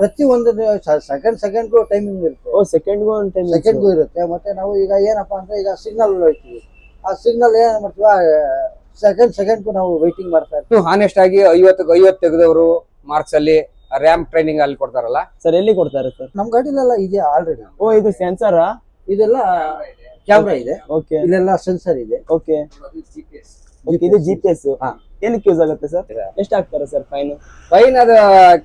ಪ್ರತಿ ಒಂದು second ಸೆಕೆಂಡ್ಗೂ timing ಇರುತ್ತೆ. ಓ ಸೆಕೆಂಡ್ಗೂ ಒಂದು ಟೈಮ್ ಸೆಕೆಂಡ್ಗೂ ಇರುತ್ತೆ. ಮತ್ತೆ ನಾವು ಈಗ ಏನಪ್ಪಾ ಅಂದ್ರೆ ಈಗ ಸಿಗ್ನಲ್ ಹೋಗ್ತೀವಿ ಆ ಸಿಗ್ನಲ್ ಏನ್ ಮಾಡ್ತೀವಿ ಸೆಕೆಂಡ್ ಸೆಕೆಂಡ್ಗೂ ನಾವು ವೈಟಿಂಗ್ ಮಾಡ್ತಾ ಇರ್ತೀವಿ. ಹಾನೆಸ್ಟ್ ಆಗಿ ಐವತ್ತು ಐವತ್ತು ತೆಗೆದವರು ಮಾರ್ಕ್ಸ್ ಅಲ್ಲಿ ರ್ಯಾಂಪ್ ಟ್ರೈನಿಂಗ್ ಅಲ್ಲಿ ಕೊಡ್ತಾರಲ್ಲ? ಸರ್ ಎಲ್ಲಿ ಕೊಡ್ತಾರೆ ಸರ್? ನಮ್ ಗಾಡಿಲೆಲ್ಲ ಇದೆ ಆಲ್ರೆಡಿ ಓ ಇದು ಸೆನ್ಸರ್ ಇದೆಲ್ಲ ಕ್ಯಾಮ್ರಾ ಇದೆ. ಓಕೆ ಇಲ್ಲೆಲ್ಲ ಸೆನ್ಸರ್ ಇದೆ. ಓಕೆ ಇದು ಜಿ ಪಿ ಎಸ್ ಹಾ. ಏನಕ್ಕೆ ಯೂಸ್ ಆಗುತ್ತೆ ಸರ್? ಎಷ್ಟು ಹಾಕ್ತಾರೆ ಸರ್ ಫೈನ್ ಫೈನ್ ಅದು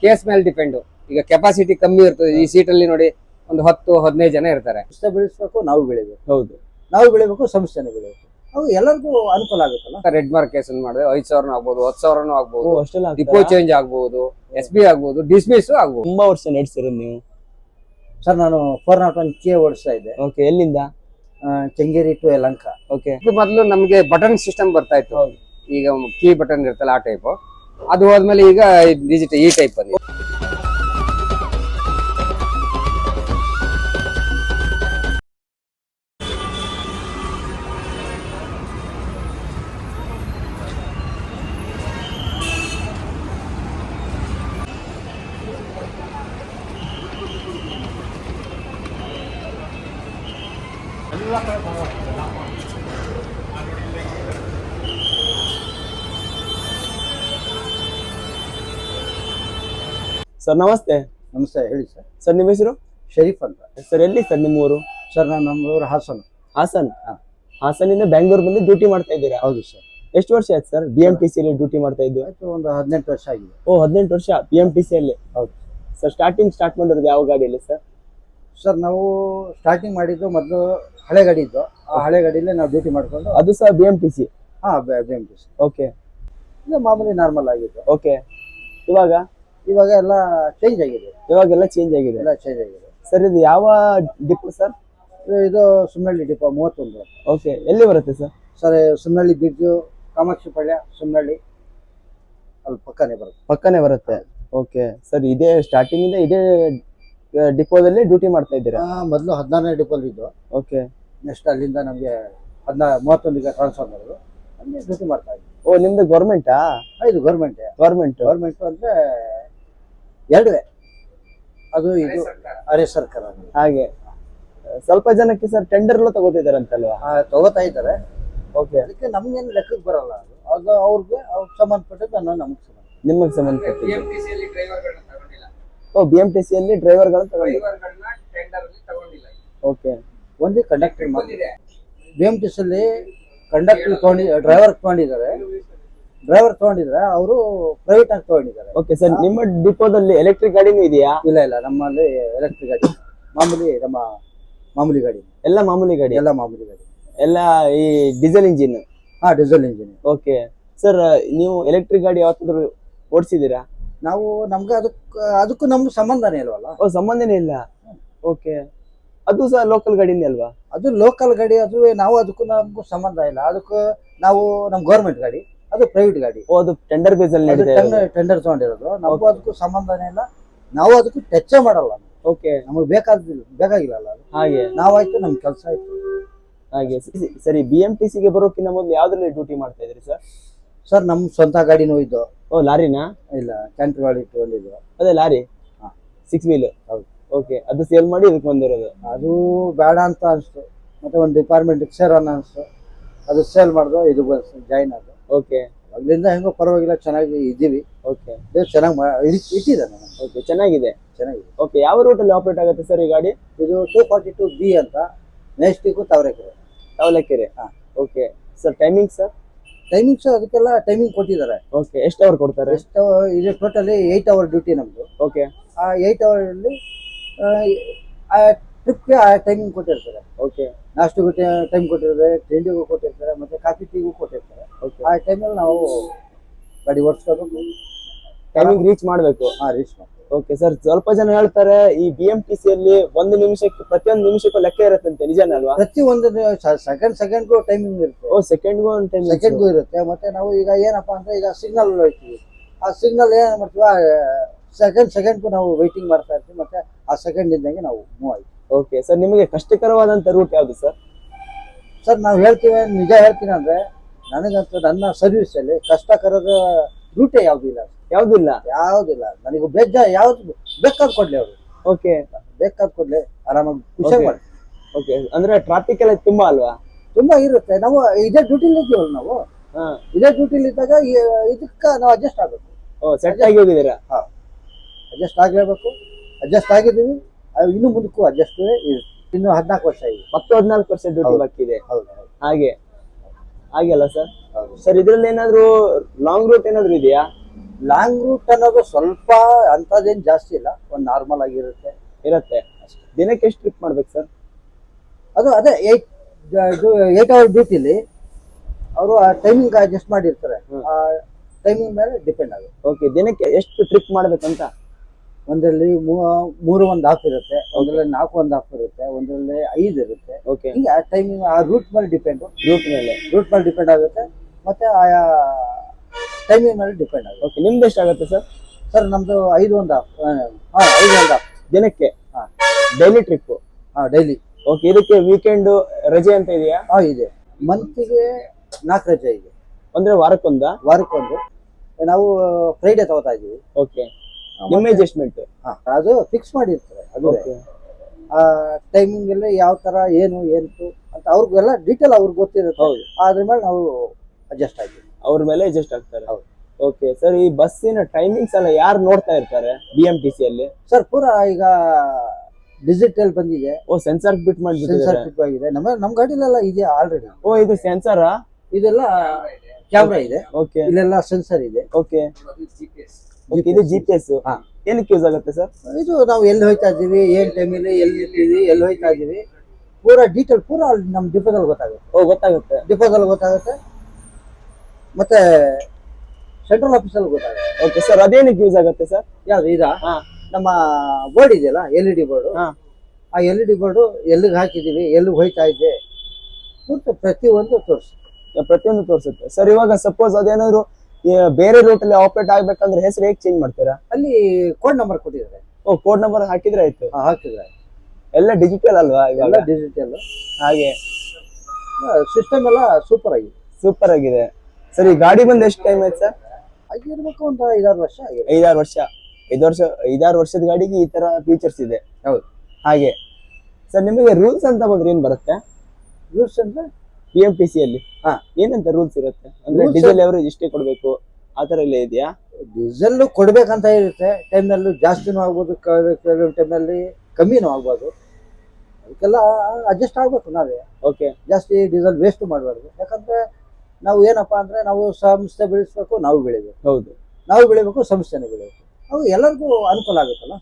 ಕೇಸ್ ಮೇಲೆ ಡಿಪೆಂಡ್ ಈಗ ಕೆಪಾಸಿಟಿ ಕಮ್ಮಿ ಇರ್ತದೆ. ಈ ಸೀಟ್ ಅಲ್ಲಿ ನೋಡಿ ಒಂದು ಹತ್ತು ಹದಿನೈದು ಜನ ಇರ್ತಾರೆ. ಸಂಸ್ಥೆ ಬೆಳೆಸಬೇಕು ನಾವು ಬೆಳಿಬೇಕು. ಹೌದು. ನಾವು ಬೆಳಿಬೇಕು ಸಂಸ್ಥೆನೇ ಬೆಳಿಬೇಕು. ಅವು ಎಲ್ಲರಿಗೂ ಅನುಕೂಲ ಆಗುತ್ತಲ್ಲ? ರೆಡ್ ಮಾರ್ಕ್ ಕೇಸ್ ಅಲ್ಲಿ ಮಾಡಿದ್ರೆ ಐದು ಸಾವಿರನೂ ಆಗ್ಬೋದು ಹತ್ತು ಸಾವಿರನೂ ಆಗ್ಬೋದು. ಅಷ್ಟೆಲ್ಲ ಡಿಪೋ ಚೇಂಜ್ ಆಗ್ಬೋದು ಎಸ್ ಬಿ ಆಗ್ಬೋದು ಡಿಸ್ಮಿಸ್ ಆಗ್ಬೋದು. ತುಂಬಾ ವರ್ಷ ನಡೆಸಿರೋದು ನೀವು? ಸರ್ ನಾನು ಫೋರ್ ನಾಟ್ ಒನ್ ಕೆ ಓಡಿಸ್ತಾ ಇದ್ದೆ. ಓಕೆ ಎಲ್ಲಿಂದ? ಆ, ಕೆಂಗೇರಿ ಟು ಯಲಂಕ ಓಕೆ ಇದು ಮೊದಲು ನಮಗೆ ಬಟನ್ ಸಿಸ್ಟಮ್ ಬರ್ತಾ ಇತ್ತು. ಈಗ ಕೀ ಬಟನ್ ಇರ್ತಲ್ಲ ಆ ಟೈಪ್ ಅದು ಹೋದ್ಮೇಲೆ ಈಗ ಡಿಜಿಟಲ್ ಈ ಟೈಪ್ ಬಂದಿದೆ ಸರ್ ನಮಸ್ತೆ. ನಮಸ್ತೆ ಹೇಳಿ ಸರ್. ಸರ್ ನಿಮ್ಮ ಹೆಸರು? ಶರೀಫ್ ಅಂತ. ಸರ್ ಎಲ್ಲಿ ಸರ್ ನಿಮ್ಮ ಊರು ಸರ್ ನಾನು ನಮ್ಮೂರು ಹಾಸನ್. ಹಾಸನ್. ಹಾಸನಿಂದ ಬೆಂಗಳೂರು ಬಂದು ಡ್ಯೂಟಿ ಮಾಡ್ತಾ ಇದ್ದೀರಾ? ಹೌದು ಸರ್. ಎಷ್ಟು ವರ್ಷ ಆಯ್ತು ಸರ್ ಬಿ ಎಂ ಟಿ ಸಿಲಿ ಡ್ಯೂಟಿ ಮಾಡ್ತಾ ಇದ್ದು? ಆಯ್ತು ಒಂದು ಹದಿನೆಂಟು ವರ್ಷ ಆಗಿದೆ. ಓ ಹದಿನೆಂಟು ವರ್ಷ ಬಿ ಎಂ ಟಿ ಸಿಯಲ್ಲಿ ಹೌದು. ಸರ್ ಸ್ಟಾರ್ಟಿಂಗ್ ಸ್ಟಾರ್ಟ್ ಮಾಡಿರೋದು ಯಾವ ಗಾಡಿಯಲ್ಲಿ ಸರ್? ಸರ್ ನಾವು ಸ್ಟಾರ್ಟಿಂಗ್ ಮಾಡಿದ್ದು ಮೊದಲು ಹಳೆ ಗಾಡಿ ಇದ್ದು ಆ ಹಳೆ ಗಾಡಿಯಲ್ಲೇ ನಾವು ಡ್ಯೂಟಿ ಮಾಡಿಕೊಂಡು ಅದು ಸಹ ಬಿ ಎಂ ಟಿ ಸಿ ಹಾಂ B M T C okay. ಇದು ಮಾಮೂಲಿ ನಾರ್ಮಲ್ ಆಗಿತ್ತು ಓಕೆ. ಇವಾಗ? ಇವಾಗ ಎಲ್ಲ ಚೇಂಜ್ ಆಗಿದೆ. ಇವಾಗೆಲ್ಲ ಚೇಂಜ್ ಆಗಿದೆ. ಎಲ್ಲ ಚೇಂಜ್ ಆಗಿದೆ. ಸರ್ ಇದು ಯಾವ ಡಿಪ್ ಸರ್? ಇದು- ಸುಮ್ಮನಳ್ಳಿ ಡಿಪೋ ಮೂವತ್ತೊಂದು. ಓಕೆ ಎಲ್ಲಿ ಬರುತ್ತೆ sir? Sir Summanahalli bridge Kamakshipalya Summanahalli ಅಲ್ಲಿ ಪಕ್ಕನೇ ಬರುತ್ತೆ. ಪಕ್ಕನೇ ಬರುತ್ತೆ. ಓಕೆ ಸರ್ ಇದೇ ಸ್ಟಾರ್ಟಿಂಗ್ ಇಂದ ಇದೇ ಡಿಪೋದಲ್ಲಿ ಡ್ಯೂಟಿ ಮಾಡ್ತಾ ಇದ್ದೀರಾ? ಮೊದಲು ಹದಿನಾರನೇ ಡಿಪೋಲ್ ಇದ್ದು. ಓಕೆ ನೆಕ್ಸ್ಟ್ ಅಲ್ಲಿಂದ ನಮಗೆ ಹದಿನಾ ಮೂವತ್ತೊಂದಿಗೆ ಟ್ರಾನ್ಸ್ಫರ್ ಮಾಡೋದು. ಅಲ್ಲಿ ಡ್ಯೂಟಿ ಮಾಡ್ತಾ ಇದ್ದೀವಿ ಓ ನಿಮ್ದು ಗೌರ್ಮೆಂಟಾ ಇದು ಗೌರ್ಮೆಂಟ್ ಗೌರ್ಮೆಂಟ್ ಗೌರ್ಮೆಂಟ್ ಅಂದ್ರೆ ಎರಡುವೆ. ಅದು ಇದು ಅರೆ ಸರ್ಕಾರ. ಹಾಗೆ. ಸ್ವಲ್ಪ ಜನಕ್ಕೆ ಸರ್ ಟೆಂಡರ್ ಎಲ್ಲ ತಗೋತಿದಾರಂತಲ್ವಾ ಆ, ತಗೋತಾ ಇದ್ದಾರೆ. ಓಕೆ ಅದಕ್ಕೆ ನಮ್ಗೇನು ಲೆಕ್ಕಕ್ಕೆ ಬರಲ್ಲ ಅದು. ಅದು ಅವ್ರಿಗೆ ಅವ್ರಿಗೆ ಸಂಬಂಧಪಟ್ಟದ್ದು ಅನ್ನೋ ನಮ್ಗೆ ಸಂಬಂಧ. ನಿಮಗೆ ಸಂಬಂಧಪಟ್ಟಿದ್ದು? ಓ ಬಿ ಎಂ ಟಿ ಸಿ ಅಲ್ಲಿ ಡ್ರೈವರ್ಗಳನ್ನ ತಗೊಂಡಿಲ್ಲ. ಓಕೆ ಒಂದೇ ಕಂಡಕ್ಟರ್ ಬಿ ಎಂ ಟಿ ಅಲ್ಲಿ ಕಂಡಕ್ಟರ್ ತಗೊಂಡಿ ಡ್ರೈವರ್ ತಗೊಂಡಿದ್ದಾರೆ. ಡ್ರೈವರ್ ತಗೊಂಡಿದ್ರೆ ಅವರು ಪ್ರೈವೇಟ್ ಆಗಿ ತಗೊಂಡಿದ್ದಾರೆ. ಓಕೆ ಸರ್ ನಿಮ್ಮ ಡಿಪೋದಲ್ಲಿ ಎಲೆಕ್ಟ್ರಿಕ್ ಗಾಡಿನೂ ಇದೆಯಾ? ಇಲ್ಲ ಇಲ್ಲ. ನಮ್ಮಲ್ಲಿ ಎಲೆಕ್ಟ್ರಿಕ್ ಗಾಡಿ ಮಾಮೂಲಿ ನಮ್ಮ ಮಾಮೂಲಿ ಗಾಡಿ ಎಲ್ಲ ಮಾಮೂಲಿ ಗಾಡಿ? ಎಲ್ಲ ಮಾಮೂಲಿ ಗಾಡಿ ಎಲ್ಲ ಈ ಡೀಸೆಲ್ ಇಂಜಿನ್ ಹಾ ಡೀಸೆಲ್ ಇಂಜಿನ್ ಓಕೆ ಸರ್ ನೀವು ಎಲೆಕ್ಟ್ರಿಕ್ ಗಾಡಿ ಯಾವತ್ತಾದ್ರೂ ಓಡಿಸಿದ್ದೀರಾ? ನಾವು ನಮ್ಗೆ ಅದಕ್ಕೆ ಅದಕ್ಕೂ ನಮ್ಗೆ ಸಂಬಂಧನೇ ಇಲ್ವಲ್ಲ? ಓ ಸಂಬಂಧನೇ ಇಲ್ಲ. ಓಕೆ ಅದು ಸಹ ಲೋಕಲ್ ಗಾಡಿನೇ ಅಲ್ವಾ? ಅದು ಲೋಕಲ್ ಗಾಡಿ ಅದು ನಾವು ಅದಕ್ಕೂ ನಮಗೂ ಸಂಬಂಧ ಇಲ್ಲ. ಅದಕ್ಕೂ ನಾವು ನಮ್ಮ ಗೌರ್ಮೆಂಟ್ ಗಾಡಿ. ಅದು ಪ್ರೈವೇಟ್ ಗಾಡಿ. ಓ ಅದು ಟೆಂಡರ್ ಬೇಸ್ ಅಲ್ಲಿ ಅದು ನಡೀತಾ ಇರೋದು ಟೆಂಡರ್ ತಗೊಂಡಿರೋದು ನಮಗೂ. ಅದಕ್ಕೂ ಸಂಬಂಧನೇ ಇಲ್ಲ. ನಾವು ಅದಕ್ಕೂ ಟಚ್ ಮಾಡಲ್ಲ. ಓಕೆ ನಮಗೆ ಬೇಕಾದಿಲ್ಲ ಬೇಕಾಗಿಲ್ಲ ಅದು. ಹಾಗೆ. ನಾವಾಯ್ತು ನಮ್ ಕೆಲಸ ಆಯ್ತು. ಹಾಗೆ. ಸ- ಸರಿ ಬಿ ಎಂ ಟಿ ಸಿಗೆ ಬರೋಕ್ಕಿಂತ ಮೊದಲು ಯಾವ್ದ್ರಲ್ಲಿ ಡ್ಯೂಟಿ ಮಾಡ್ತಾ ಇದ್ರಿ ಸರ್ ಸರ್ ನಮ್ ಸ್ವಂತ ಗಾಡಿನೂ ಇದ್ದು ಓ ಲಾರಿನಾ? ಇಲ್ಲ ಕ್ಯಾಂಟರ್ ಗಾಡಿ ಇಟ್ಕೊಂಡಿದ್ದು ಅದೇ ಲಾರಿ? ಹಾ. ಸಿಕ್ಸ್ ವೀಲ್ ಹೌದು. ಓಕೆ ಅದು ಸೇಲ್ ಮಾಡಿ ಇದಕ್ಕೆ ಬಂದಿರೋದು? ಅದು ಬೇಡ ಅಂತ ಅನಿಸ್ತು. ಮತ್ತೆ ಒಂದು ಡಿಪಾರ್ಟ್ಮೆಂಟ್ ಸೇರೋಣ ಅನಿಸ್ತು. ಅದು ಸೇಲ್ ಮಾಡಿದ್ರು ಇದು ಜಾಯಿನ್ ಆದ ಓಕೆ ಅಲ್ಲಿಂದ ಹೆಂಗೋ ಪರವಾಗಿಲ್ಲ ಚೆನ್ನಾಗಿ ಇದ್ದೀವಿ. ಓಕೆ ದೇವ್ರು ಚೆನ್ನಾಗಿ ಇಟ್ಟಿದ್ದಾನೆ ಓಕೆ ಚೆನ್ನಾಗಿದೆ. ಚೆನ್ನಾಗಿದೆ. ಓಕೆ ಯಾವ ರೂಟಲ್ಲಿ ಆಪರೇಟ್ ಆಗುತ್ತೆ ಸರ್ ಈ ಗಾಡಿ? ಇದು ಟೂ ಫಾರ್ಟಿ ಟು ಬಿ ಅಂತ ನೆಕ್ಸ್ಟಿಗೂ ತಾವರೆಕೆರೆ ತಾವಲಕೆರೆ ಹಾಂ. Okay sir timing sir timings ಅದಕ್ಕೆಲ್ಲ ಟೈಮಿಂಗ್ ಕೊಟ್ಟಿದ್ದಾರೆ. ಓಕೆ ಎಷ್ಟು ಅವರ್ ಕೊಡ್ತಾರೆ? ಎಷ್ಟು ಇದು ಟೋಟಲಿ ಏಯ್ಟ್ ಅವರ್ ಡ್ಯೂಟಿ ನಮ್ಮದು ಓಕೆ ಆ ಏಯ್ಟ್ ಅವರಲ್ಲಿ ಟ್ರಿಪ್ಗೆ ಆ ಟೈಮಿಂಗ್ ಕೊಟ್ಟಿರ್ತಾರೆ ಓಕೆ ನಾಷ್ಟಕ್ಕೆ ಟೈಮ್ ಕೊಟ್ಟಿರ್ತಾರೆ ತಿಂಡಿಗೂ ಕೊಟ್ಟಿರ್ತಾರೆ ಮತ್ತೆ ಕಾಫಿ ಟೀಗೂ ಕೊಟ್ಟಿರ್ತಾರೆ. ಓಕೆ ಆ ಟೈಮಲ್ಲಿ ನಾವು ಗಾಡಿ ಓಡಿಸ್ಕೋಬೇಕು. ಟೈಮಿಂಗ್ ರೀಚ್ ಮಾಡಬೇಕು. ಹಾಂ ರೀಚ್ ಮಾಡಿ ಓಕೆ ಸರ್ ಸ್ವಲ್ಪ ಜನ ಹೇಳ್ತಾರೆ ಈ ಬಿ ಎಂ ಟಿ ಸಿಯಲ್ಲಿ ಒಂದು ನಿಮಿಷಕ್ಕೆ ಪ್ರತಿಯೊಂದು ನಿಮಿಷಕ್ಕೂ ಲೆಕ್ಕ ಇರುತ್ತಂತೆ ನಿಜಾನೇ ಅಲ್ವಾ? ಪ್ರತಿ ಒಂದು ಸೆಕೆಂಡ್ ಸೆಕೆಂಡ್ಗೂ ಟೈಮಿಂಗ್ ಇರುತ್ತೆ. ಓ ಸೆಕೆಂಡ್ಗೂ ಒಂದು ಟೈಮ್ ಸೆಕೆಂಡ್ಗೂ ಇರುತ್ತೆ. ಮತ್ತೆ ನಾವು ಈಗ ಏನಪ್ಪಾ ಅಂದ್ರೆ ಈಗ ಸಿಗ್ನಲ್ ಹೋಗ್ತೀವಿ. ಆ ಸಿಗ್ನಲ್ ಏನು ಮಾಡ್ತೀವಿ ಸೆಕೆಂಡ್ ಸೆಕೆಂಡ್ಗೂ ನಾವು ವೈಟಿಂಗ್ ಮಾಡ್ತಾ ಇರ್ತೀವಿ. ಮತ್ತೆ ಆ ಸೆಕೆಂಡ್ ಇದ್ದಂಗೆ ನಾವು ಮೂವ್ ಆಯ್ತು ಓಕೆ ಸರ್ ನಿಮಗೆ ಕಷ್ಟಕರವಾದಂತ ರೂಟ್ ಯಾವುದು ಸರ್ ಸರ್ ನಾವು ಹೇಳ್ತೀವಿ ನಿಜ ಹೇಳ್ತೀನಿ ಅಂದ್ರೆ ನನಗಂತೂ ನನ್ನ ಸರ್ವಿಸಲ್ಲಿ ಕಷ್ಟಕರದ ರೂಟೇ ಯಾವ್ದು ಇಲ್ಲ ಯಾವ್ದಿಲ್ಲ? ಯಾವ್ದಿಲ್ಲ ನನಗೆ ಬೇಜ ಯಾವ್ದು ಬೇಕಾದ್ ಕೊಡ್ಲಿ ಅವರು. ಓಕೆ ಬೇಕಾದ್ ಕೊಡ್ಲಿ ಆರಾಮಾಗಿ ಖುಷಿ Okay. ಮಾಡಿ ಓಕೆ ಅಂದ್ರೆ ಟ್ರಾಫಿಕ್ ಎಲ್ಲ ತುಂಬಾ ಅಲ್ವಾ? ತುಂಬಾ ಇರುತ್ತೆ. ನಾವು ಇದೇ ಡ್ಯೂಟಿಲಿ ಇದ್ದೀವಲ್ಲ ನಾವು? ಹಾ. ಇದೇ ಡ್ಯೂಟಿಲಿ ಇದ್ದಾಗ ಇದಕ್ಕ ನಾವು ಅಡ್ಜಸ್ಟ್ ಆಗ್ಬೇಕು. ಓ ಸೆಟ್ ಆಗಿ ಹೋಗಿದ್ದೀರಾ? ಅಡ್ಜಸ್ಟ್ ಆಗ್ಲೇಬೇಕು. ಅಡ್ಜಸ್ಟ್ ಆಗಿದ್ದೀವಿ. ಇನ್ನು ಮುಂದಕ್ಕೂ ಅಡ್ಜಸ್ಟ್ ಇನ್ನು ಹದಿನಾಲ್ಕು ವರ್ಷ ಇದೆ ಮತ್ತೆ ಹದಿನಾಲ್ಕು ವರ್ಷ ಡ್ಯೂಟಿ. ಬಾಕಿ ಇದೆ. ಹೌದು ಹೌದು. ಹಾಗೆ. ಹಾಗೆ ಅಲ್ಲ ಸರ್ ಸರ್ ಇದ್ರಲ್ಲಿ ಏನಾದ್ರು ಲಾಂಗ್ ರೂಟ್ ಏನಾದ್ರು ಇದೆಯಾ? ಲಾಂಗ್ ರೂಟ್ ಅನ್ನೋದು ಸ್ವಲ್ಪ ಅಂಥದ್ದೇನು ಜಾಸ್ತಿ ಇಲ್ಲ. ಒಂದು ನಾರ್ಮಲ್ ಆಗಿರುತ್ತೆ. ಇರುತ್ತೆ. ದಿನಕ್ಕೆ ಎಷ್ಟು ಟ್ರಿಪ್ ಮಾಡ್ಬೇಕು ಸರ್ ಅದು ಅದೇ ಏಯ್ಟ್ ಏಟ್ ಅವರ್ ಡ್ಯೂಟಿಲಿ ಅವರು ಆ ಟೈಮಿಂಗ್ ಅಡ್ಜಸ್ಟ್ ಮಾಡಿರ್ತಾರೆ. ಆ ಟೈಮಿಂಗ್ ಮೇಲೆ ಡಿಪೆಂಡ್ ಆಗುತ್ತೆ. ಓಕೆ ದಿನಕ್ಕೆ ಎಷ್ಟು ಟ್ರಿಪ್ ಮಾಡ್ಬೇಕಂತ? ಒಂದರಲ್ಲಿ ಮೂರು ಒಂದು ಹಾಫ್ ಇರುತ್ತೆ ಒಂದರಲ್ಲಿ ನಾಲ್ಕು ಒಂದು ಹಾಫ್ ಇರುತ್ತೆ ಒಂದರಲ್ಲಿ ಐದು ಇರುತ್ತೆ. ಓಕೆ ಹಿಂಗೆ ಆ ಟೈಮಿಂಗ್ ಆ ರೂಟ್ ಮೇಲೆ ಡಿಪೆಂಡು ರೂಟ್ ಮೇಲೆ. ರೂಟ್ ಮೇಲೆ ಡಿಪೆಂಡ್ ಆಗುತ್ತೆ ಮತ್ತೆ ಆಯಾ ಟೈಮಿಂಗ್ ಮೇಲೆ ಡಿಪೆಂಡ್ ಆಗುತ್ತೆ. ಓಕೆ ನಿಮ್ದು ಎಷ್ಟಾಗುತ್ತೆ ಸರ್ ಸರ್ ನಮ್ದು ಐದು ಒಂದು ಹಾಫ್ ಹಾಂ ಐದು ಒಂದು ಹಾಫ್ ದಿನಕ್ಕೆ? ಹಾ. ಡೈಲಿ ಟ್ರಿಪ್ ಹಾಂ ಡೈಲಿ ಓಕೆ ಇದಕ್ಕೆ ವೀಕೆಂಡ್ ರಜೆ ಅಂತ ಇದೆಯಾ? ಹಾಂ ಇದೆ. ಮಂತಿಗೆ ನಾಲ್ಕು ರಜೆ ಇದೆ. ಅಂದ್ರೆ ವಾರಕ್ಕೊಂದ? ವಾರಕ್ಕೊಂದು. ನಾವು ಫ್ರೈಡೆ ತಗೋತಾ ಇದ್ದೀವಿ. ಓಕೆ ಅಡ್ಜಸ್ಟ್ಮೆಂಟ್ ಹಾ, ಅದು ಫಿಕ್ಸ್ ಮಾಡಿರ್ತಾರೆ ಅದು. ಆ ಟೈಮಿಂಗ್ ಎಲ್ಲ ಯಾವ ತರ ಏನು ಏನಿತ್ತು ಅಂತ ಅವ್ರಿಗೆಲ್ಲ ಡೀಟೇಲ್ ಅವ್ರಿಗೆ ಗೊತ್ತಿರುತ್ತೆ. ಹೌದು. ಅದ್ರ ಮೇಲೆ ನಾವು ಅಡ್ಜಸ್ಟ್ ಆಗ್ತೀವಿ. ಅವ್ರ ಮೇಲೆ ಅಡ್ಜಸ್ಟ್ ಆಗ್ತಾರೆ. ಹೌದು. ಓಕೆ ಸರ್ ಈ ಬಸ್ಸಿನ ಟೈಮಿಂಗ್ಸ್ ಎಲ್ಲ ಯಾರು ನೋಡ್ತಾ ಇರ್ತಾರೆ ಬಿ ಎಂ ಟಿ ಸಿ ಅಲ್ಲಿ? ಸರ್ ಪೂರಾ ಈಗ ಡಿಜಿಟಲ್ ಬಂದಿದೆ. ಓ sensor fit sensor bit fit ಆಗಿದೆ. ನಮ್ಮ ನಮ್ಮ ಗಾಡಿಲೆಲ್ಲ ಇದೆ ಆಲ್ರೆಡಿ ಓ ಇದು ಸೆನ್ಸಾರಾ ಇದೆಲ್ಲ ಕ್ಯಾಮ್ರಾ ಇದೆ. ಓಕೆ ಇಲ್ಲೆಲ್ಲ ಸೆನ್ಸರ್ ಇದೆ. ಓಕೆ ಇದು ಜಿ ಪಿ ಎಸ್ ಹಾ. ಏನಕ್ಕೆ ಯೂಸ್ ಆಗುತ್ತೆ ಸರ್ ಇದು ನಾವು ಎಲ್ಲಿ ಹೋಯ್ತಾ ಇದ್ದೀವಿ ಏನ್ ಟೈಮಲ್ಲಿ ಎಲ್ಲಿ ಇರ್ತೀವಿ ಎಲ್ಲಿ ಹೋಯ್ತಾ ಇದೀವಿ ಪೂರ ಡೀಟೇಲ್ ಪೂರ ನಮ್ ನಮ್ಮ ಡಿಪೋದಲ್ಲಿ ಗೊತ್ತಾಗುತ್ತೆ. ಓ ಗೊತ್ತಾಗುತ್ತೆ. ಡಿಪೋದಲ್ಲಿ ಗೊತ್ತಾಗುತ್ತೆ. ಮತ್ತೆ ಸೆಂಟ್ರಲ್ ಆಫೀಸಲ್ಲಿ ಗೊತ್ತಾಗುತ್ತೆ. ಓಕೆ ಸರ್ ಅದೇನಕ್ಕೆ ಯೂಸ್ ಆಗುತ್ತೆ ಸರ್ ಯಾವ್ದು ಇದಾ? ನಮ್ಮ ಬೋರ್ಡ್ ಇದೆಯಲ್ಲ ಎಲ್ ಇ ಡಿ ಬೋರ್ಡ್. ಆ ಎಲ್ ಇ ಡಿ ಬೋರ್ಡ್ ಎಲ್ಲಿಗೆ ಹಾಕಿದೀವಿ ಎಲ್ಲಿಗೆ ಹೋಯ್ತಾ ಇದೆ ಪೂರ್ತಿ ಪ್ರತಿಯೊಂದು ತೋರಿಸುತ್ತೆ. ಪ್ರತಿಯೊಂದು ತೋರಿಸುತ್ತೆ. ಸರ್ ಇವಾಗ ಸಪೋಸ್ ಅದೇನಾದ್ರು ಬೇರೆ ರೂಟ್ ಅಲ್ಲಿ ಆಪರೇಟ್ ಆಗ್ಬೇಕಂದ್ರೆ ಹೆಸರು ಹೇಗೆ ಚೇಂಜ್ ಮಾಡ್ತೀರಾ? ಅಲ್ಲಿ ಕೋಡ್ ನಂಬರ್ ಕೊಟ್ಟಿದ್ದಾರೆ. ಓ ಕೋಡ್ ನಂಬರ್ ಹಾಕಿದ್ರೆ ಆಯ್ತು. ಆ, ಹಾಕಿದ್ದಾರೆ ಎಲ್ಲ ಡಿಜಿಟಲ್ ಅಲ್ವಾ ಎಲ್ಲ ಇವಾಗ ಡಿಜಿಟಲ್ ಹಾಗೆ ಸಿಸ್ಟಮ್ ಎಲ್ಲ ಸೂಪರ್ ಆಗಿದೆ. ಸೂಪರ್ ಆಗಿದೆ. ಸರಿ ಈ ಗಾಡಿ ಬಂದು ಎಷ್ಟು ಟೈಮ್ ಆಯ್ತು ಸರ್? ಆಗಿರ್ಬೇಕು ಒಂದು ಐದಾರು ವರ್ಷ ಆಗಿದೆ. ಐದಾರು ವರ್ಷ. ಐದು ವರ್ಷ ಐದಾರು ವರ್ಷದ ಗಾಡಿಗೆ ಈ ತರ ಫೀಚರ್ಸ್ ಇದೆ. ಹೌದು. ಹಾಗೆ. ಸರ್ ನಿಮಗೆ ರೂಲ್ಸ್ ಅಂತ ಬಂದ್ರೆ ಏನ್ ಬರುತ್ತೆ? ರೂಲ್ಸ್ ಅಂದ್ರೆ ಬಿ ಎಂ ಟಿ ಸಿ ಅಲ್ಲಿ. ಹಾ. ಏನಂತ ರೂಲ್ಸ್ ಇರುತ್ತೆ? ಅಂದ್ರೆ Rules- ಡೀಸೆಲ್ ಎವರೇಜ್ ಇಷ್ಟೇ ಕೊಡ್ಬೇಕು ಆ ತರ ಎಲ್ಲ ಇದೆಯಾ? ಡೀಸೆಲ್ ಕೊಡ್ಬೇಕಂತ ಇರುತ್ತೆ. ಟೈಮ್ನಲ್ಲೂ ಜಾಸ್ತಿನೂ ಆಗ್ಬೋದು ಕೆಲವು ಟೈಮ್ನಲ್ಲಿ ಕಮ್ಮಿನೂ ಆಗ್ಬೋದು. ಅದಕ್ಕೆಲ್ಲ ಅಡ್ಜಸ್ಟ್ ಆಗ್ಬೇಕು ನಾವೇ. ಓಕೆ ಜಾಸ್ತಿ ಡೀಸೆಲ್ ವೇಸ್ಟ್ ಮಾಡಬಾರ್ದು. ಯಾಕಂದ್ರೆ ನಾವು ಏನಪ್ಪಾ ಅಂದ್ರೆ ನಾವು ಸಂಸ್ಥೆ ಬೆಳೆಸ್ಬೇಕು ನಾವು ಬೆಳಿಬೇಕು. ಹೌದು. ನಾವು ಬೆಳಿಬೇಕು ಸಂಸ್ಥೆನೂ ಬೆಳಿಬೇಕು. ಅವು ಎಲ್ಲರಿಗೂ ಅನುಕೂಲ ಆಗುತ್ತಲ್ಲ?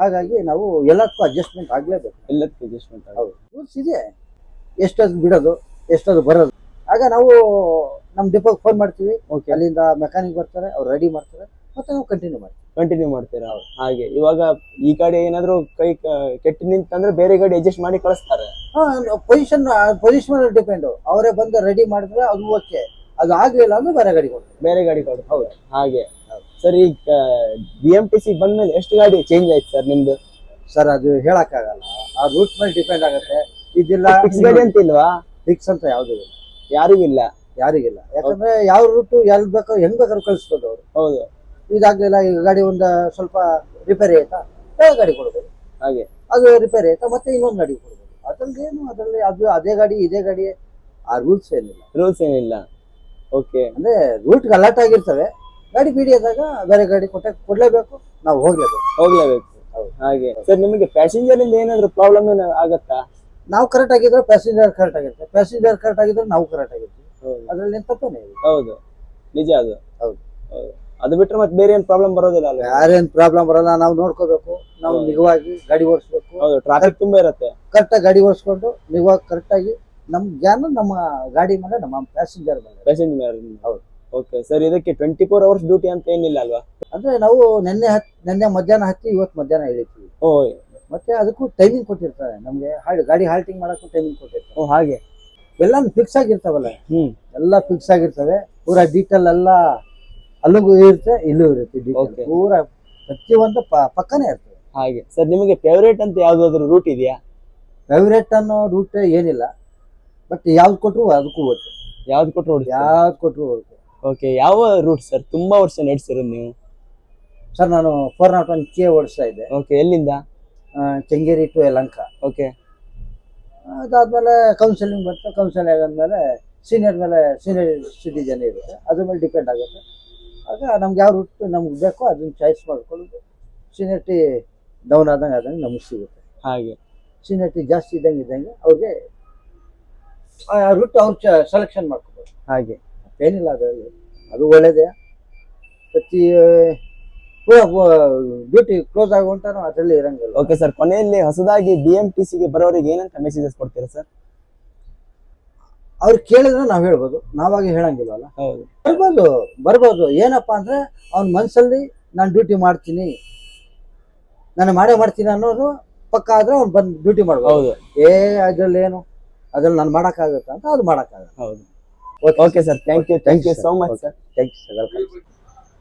ಹಾಗಾಗಿ ನಾವು ಎಲ್ಲದಕ್ಕೂ ಅಡ್ಜಸ್ಟ್ಮೆಂಟ್ ಆಗಲೇಬೇಕು. ಎಲ್ಲದಕ್ಕೂ ಅಡ್ಜಸ್ಟ್ಮೆಂಟ್ ಹೌದು. ರೂಲ್ಸ್ ಇದೆ ಎಷ್ಟೊತ್ತು ಬಿಡೋದು. ಎಷ್ಟೊತ್ತು ಬರೋದು. ಆಗ ನಾವು ನಮ್ಮ ಡಿಪೋಗೆ ಫೋನ್ ಮಾಡ್ತೀವಿ. ಓಕೆ ಅಲ್ಲಿಂದ ಮೆಕ್ಯಾನಿಕ್ ಬರ್ತಾರೆ ಅವ್ರು ರೆಡಿ ಮಾಡ್ತಾರೆ ಮತ್ತೆ ನಾವು ಕಂಟಿನ್ಯೂ ಮಾಡ್ತೀವಿ. ಕಂಟಿನ್ಯೂ ಮಾಡ್ತೀರಾ? ಹಾಗೆ. ಇವಾಗ ಈ ಗಾಡಿ ಏನಾದ್ರು ಕೈ ಕೆಟ್ಟ ಕೆಟ್ಟು ನಿಂತಂದ್ರೆ ಬೇರೆ ಗಾಡಿ ಅಡ್ಜಸ್ಟ್ ಮಾಡಿ ಕಳಿಸ್ತಾರೆ. ಪೊಸಿಷನ್ ಪೊಸಿಷನ್ ಡಿಪೆಂಡು ಅವರೇ ಬಂದು ರೆಡಿ ಮಾಡಿದ್ರೆ ಅದು ಓಕೆ ಅದು ಆಗ್ಲಿಲ್ಲ ಅಂದ್ರೆ ಬೇರೆ ಗಾಡಿ ಕೊಡ್ತಾರೆ ಬೇರೆ ಗಾಡಿ ಕೊಡು ಹೌದು. ಹಾಗೆ. ಸರ್ ಈ ಬಿ ಎಂ ಟಿ ಸಿ ಬಂದ್ಮೇಲೆ ಎಷ್ಟು ಗಾಡಿ ಚೇಂಜ್ ಆಯ್ತು ಸರ್ ನಿಮ್ದು? ಸರ್ ಅದು ಹೇಳಕ್ಕಾಗಲ್ಲ. ಆ ರೂಟ್ ಮೇಲೆ ಡಿಪೆಂಡ್ ಆಗುತ್ತೆ. ಇದಿಲ್ಲ. ಫಿಕ್ಸ್ ಗಾಡಿ ಅಂತ ಇಲ್ವಾ ಫಿಕ್ಸ್ ಅಂತ ಯಾವ್ದು ಇಲ್ಲ. ಯಾರಿಗಿಲ್ಲ ಯಾರಿಗಿಲ್ಲ. ಯಾಕಂದ್ರೆ ಯಾವ ರೂಟು ಎಲ್ಲಿ ಬೇಕೋ ಹೆಂಗ್ ಬೇಕಾದ್ರೂ ಕಳಿಸ್ಬೋದು ಅವರು. ಹೌದು. ಇದಾಗ್ಲಿಲ್ಲ ಈ ಗಾಡಿ ಒಂದು ಸ್ವಲ್ಪ ರಿಪೇರಿ ಆಯ್ತಾ? ಬೇರೆ ಗಾಡಿ ಕೊಡ್ಬೋದು. ಹಾಗೆ. ಅದು ರಿಪೇರಿ ಆಯ್ತಾ? ಮತ್ತೆ ಇನ್ನೊಂದು ಗಾಡಿ ಕೊಡ್ಬೋದು. ಅದ್ರಲ್ಲಿ ಏನು ಅದರಲ್ಲಿ ಅದು ಅದೇ ಗಾಡಿ ಇದೇ ಗಾಡಿ ಆ ರೂಲ್ಸ್ ಏನಿಲ್ಲ. ರೂಲ್ಸ್ ಏನಿಲ್ಲ. ಓಕೆ ಅಂದ್ರೆ ರೂಟ್ ಅಲರ್ಟ್ ಆಗಿರ್ತವೆ. ಗಾಡಿ ಬಿಡಿ ಆದಾಗ ಬೇರೆ ಗಾಡಿ ಕೊಟ್ಟ ಕೊಡ್ಲೇಬೇಕು. ನಾವು ಹೋಗ್ಲೇಬೇಕು. ಹೋಗ್ಲೇಬೇಕು. ಹೌದು. ಹಾಗೆ. ಸರ್ ನಿಮಗೆ ಪ್ಯಾಸೆಂಜರ್ ಇಂದ ಏನಾದ್ರು ಪ್ರಾಬ್ಲಮ್ ಏನು ಆಗತ್ತಾ? ನಾವು ಕರೆಕ್ಟ್ ಆಗಿದ್ರೆ ಪ್ಯಾಸೆಂಜರ್ ಕರೆಕ್ಟ್ ಆಗಿರುತ್ತೆ. ಪ್ಯಾಸೆಂಜರ್ ಕರೆಕ್ಟ್ ಆಗಿದ್ರೆ ನಾವು ಕರೆಕ್ಟ್ ಆಗಿರ್ತೀವಿ. ಹೌದು. ಅದ್ರಲ್ಲಿ ಏನು ತಪ್ಪೇನೆ ಇಲ್ಲ. ಹೌದು. ನಿಜ ಅದು. ಹೌದು. ಅದು ಬಿಟ್ರೆ ಮತ್ತೆ ಬೇರೆ ಏನ್ ಪ್ರಾಬ್ಲಮ್ ಬರೋದಿಲ್ಲ ಅಲ್ಲ ಯಾರೇನ್ ಪ್ರಾಬ್ಲಮ್ ಬರಲ್ಲ ನಾವು ನೋಡ್ಕೋಬೇಕು. ನಾವು ನಿಗವಾಗಿ ಗಾಡಿ ಓಡಿಸ್ಬೇಕು. ಹೌದು ಟ್ರಾಫಿಕ್ ತುಂಬಾ ಇರುತ್ತೆ. ಕರೆಕ್ಟಾಗಿ ಗಾಡಿ ಓಡಿಸ್ಕೊಂಡು ಕರೆಕ್ಟ್ ಆಗಿ ನಮ್ ಜ್ಞಾನ ನಮ್ಮ ಗಾಡಿ ಮೇಲೆ ನಮ್ಮ ಪ್ಯಾಸೆಂಜರ್ ಮೇಲೆ. ಪ್ಯಾಸೆಂಜರ್ ಹೌದು. ಓಕೆ ಸರ್ ಇದಕ್ಕೆ ಟ್ವೆಂಟಿ ಫೋರ್ ಅವರ್ಸ್ ಡ್ಯೂಟಿ ಅಂತ ಏನಿಲ್ಲ ಅಲ್ವಾ? ಅಂದ್ರೆ ನಾವು ನಿನ್ನೆ ಹತ್ ನಿನ್ನೆ ಮಧ್ಯಾಹ್ನ ಹತ್ತಿ ಇವತ್ತು ಮಧ್ಯಾಹ್ನ ಇಳಿತೀವಿ ಓ ಮತ್ತೆ ಅದಕ್ಕೂ ಟೈಮಿಂಗ್ ಕೊಟ್ಟಿರ್ತಾರೆ. ನಮಗೆ ಗಾಡಿ ಹಾಲ್ಟಿಂಗ್ ಮಾಡೋಕ್ಕೂ ಟೈಮಿಂಗ್ ಕೊಟ್ಟಿರ್ತಾರೆ. ಓ ಹಾಗೆ. ಎಲ್ಲ ಫಿಕ್ಸ್ ಆಗಿರ್ತಾವಲ್ಲ? ಹ್ಮ್. ಎಲ್ಲ ಫಿಕ್ಸ್ ಆಗಿರ್ತವೆ. ಪೂರ ಡೀಟೇಲ್ ಎಲ್ಲ ಅಲ್ಲಿಗೂ ಇರುತ್ತೆ ಇಲ್ಲೂ ಇರುತ್ತೆ Okay. ಡೀಟೇಲ್ ಪೂರ ಪ್ರತಿಯೊಂದು ಪ- ಪಕ್ಕನೇ ಇರ್ತದೆ. ಹಾಗೆ. ಸರ್ ನಿಮಗೆ ಫೇವ್ರೇಟ್ ಅಂತ ಯಾವ್ದಾದ್ರು ರೂಟ್ ಇದೆಯಾ? ಫೇವ್ರೇಟ್ ಅನ್ನೋ ರೂಟ್ ಏನಿಲ್ಲ. ಬಟ್ ಯಾವ್ದು ಕೊಟ್ಟರು ಅದಕ್ಕೂ ಓಕೆ ಯಾವ್ದು ಕೊಟ್ಟರು ಓಡಿಸ್ತೀರಾ? ಯಾವ್ದು ಕೊಟ್ಟರು ಓಕೆ ಓಕೆ ಯಾವ ರೂಟ್ ಸರ್? ತುಂಬಾ ವರ್ಷ ನಡೆಸಿರೋದು ನೀವು? ಸರ್ ನಾನು ಫೋರ್ ನಾಟ್ ಒನ್ ಕೆ ಓಡಿಸ್ತಾ ಇದ್ದೆ. ಓಕೆ ಎಲ್ಲಿಂದ? ಆ, ಕೆಂಗೇರಿ ಟು ಯಲಂಕ ಓಕೆ ಅದಾದ್ಮೇಲೆ ಕೌನ್ಸಿಲಿಂಗ್ ಬಂತು ಕೌನ್ಸಿಲಿಂಗ್ ಆದಮೇಲೆ ಸೀನಿಯರ್ ಮೇಲೆ ಸೀನಿಯರ್ ಸಿಟಿಜನ್ ಇರುತ್ತೆ. ಅದ್ರ ಮೇಲೆ ಡಿಪೆಂಡ್ ಆಗುತ್ತೆ. ಆಗ ನಮ್ಗೆ ಯಾವ ರೂಟ್ ನಮ್ಗೆ ಬೇಕೋ ಅದನ್ನ ಚಾಯ್ಸ್ ಮಾಡ್ಕೊಳ್ಳೋದು. ಸೀನಿಯರ್ಟಿ ಡೌನ್ ಆದಂಗೆ ಆದಂಗೆ ನಮಗೆ ಸಿಗುತ್ತೆ. ಹಾಗೆ. ಸೀನಿಯರ್ಟಿ ಜಾಸ್ತಿ ಇದ್ದಂಗೆ ಇದ್ದಂಗೆ ಅವ್ರಿಗೆ ಆ ರೂಟ್ ಅವ್ರು ಸೆಲೆಕ್ಷನ್ ಮಾಡ್ಕೋಬೋದು. ಹಾಗೆ. ಏನಿಲ್ಲ ಅದರಲ್ಲಿ. ಅದು ಒಳ್ಳೆಯದೇ ಪ್ರತಿ ಡ್ಯೂಟಿ ಕ್ಲೋಸ್ ಆಗುವಂತ ಅದರಲ್ಲಿ ಇರಂಗಿಲ್ಲ. ಓಕೆ ಸರ್ ಕೊನೆಯಲ್ಲಿ ಹೊಸದಾಗಿ ಬಿ ಎಂ ಟಿ ಸಿಗೆ ಬರೋರಿಗೆ ಏನಂತ ಮೆಸೇಜಸ್ ಕೊಡ್ತೀರಾ ಸರ್ ಅವ್ರು ಕೇಳಿದ್ರೆ ನಾವು ಹೇಳ್ಬೋದು. ನಾವಾಗಿ ಹೇಳಂಗಿಲ್ವಲ್ಲ ಹೌದು. ಬರ್ಬೋದು ಬರ್ಬೋದು. ಏನಪ್ಪಾ ಅಂದ್ರೆ ಅವ್ನ ಮನ್ಸಲ್ಲಿ ನಾನು ಡ್ಯೂಟಿ ಮಾಡ್ತೀನಿ. ನಾನು ಮಾಡೇ ಮಾಡ್ತೀನಿ ಅನ್ನೋದು ಪಕ್ಕ ಆದ್ರೆ ಅವ್ನು ಬಂದು ಡ್ಯೂಟಿ ಮಾಡ್ಬೋದು. ಹೌದು. ಏ ಅದ್ರಲ್ಲಿ ಏನು? ಅದ್ರಲ್ಲಿ ನಾನು ಮಾಡಕ್ಕಾಗತ್ತ ಅಂತ ಅದು ಮಾಡಕ್ಕಾಗಲ್ಲ. ಹೌದು. Okay sir thank you thank you so much sir thank you sir welcome